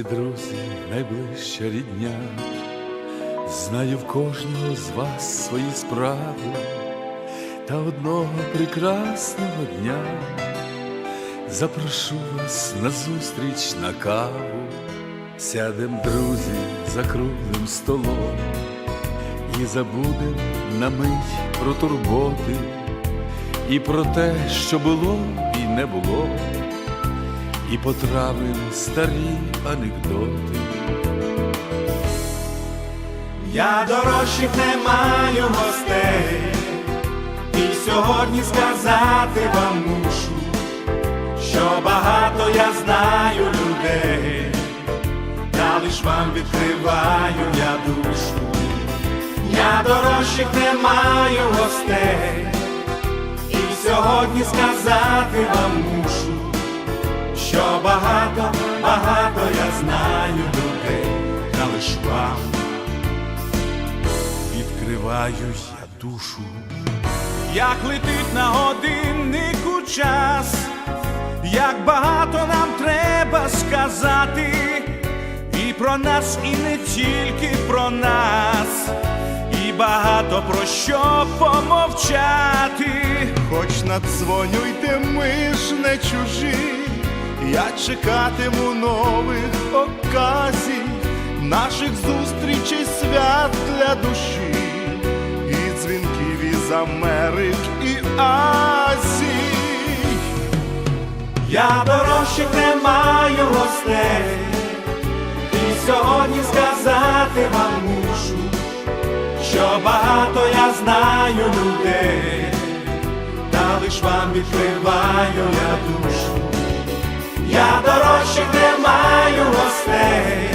Шановні друзі, найближча рідня, знаю в кожного з вас свої справи, та одного прекрасного дня. Запрошу вас на зустріч на каву, сядем, друзі, за круглим столом і забудем на мить про турботи і про те, що було і не було і потравим старі анекдоти. Я дорожчих не маю гостей, і сьогодні сказати вам мушу, що багато я знаю людей, та лиш вам відкриваю я душу. Я дорожчих не маю гостей, і сьогодні сказати вам мушу багато, багато я знаю людей, та лиш вам відкриваю я душу. Як летить на годиннику час, як багато нам треба сказати, і про нас, і не тільки про нас, і багато про що помовчати. Хоч надзвонюйте, ми ж не чужі, я чекатиму нових оказій, наших зустрічей свят для душі, і дзвінків із Америк і Азій. Я дорожчих не маю гостей, і сьогодні сказати вам мушу, що багато я знаю людей, та лиш вам відкриваю я душу. Я дорожчих не маю гостей,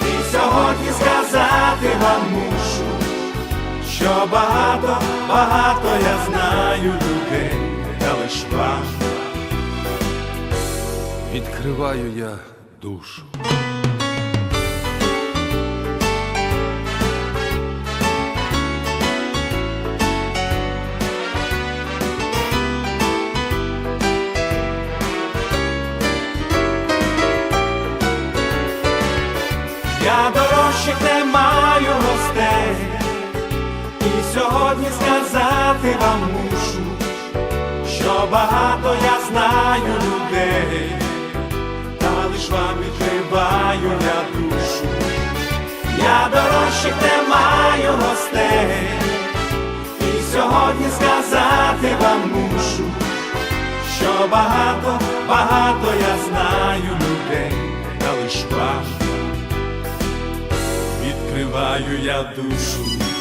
і сьогодні сказати вам мушу, що багато, багато я знаю людей, та лиш вам. Відкриваю я душу. Я дорожчих не маю гостей, і сьогодні сказати вам мушу, що багато я знаю людей, та лиш вам відкриваю я душу. Я дорожчих не маю гостей, і сьогодні сказати вам мушу, що багато, багато я знаю людей, та лиш вам відкриваю я душу.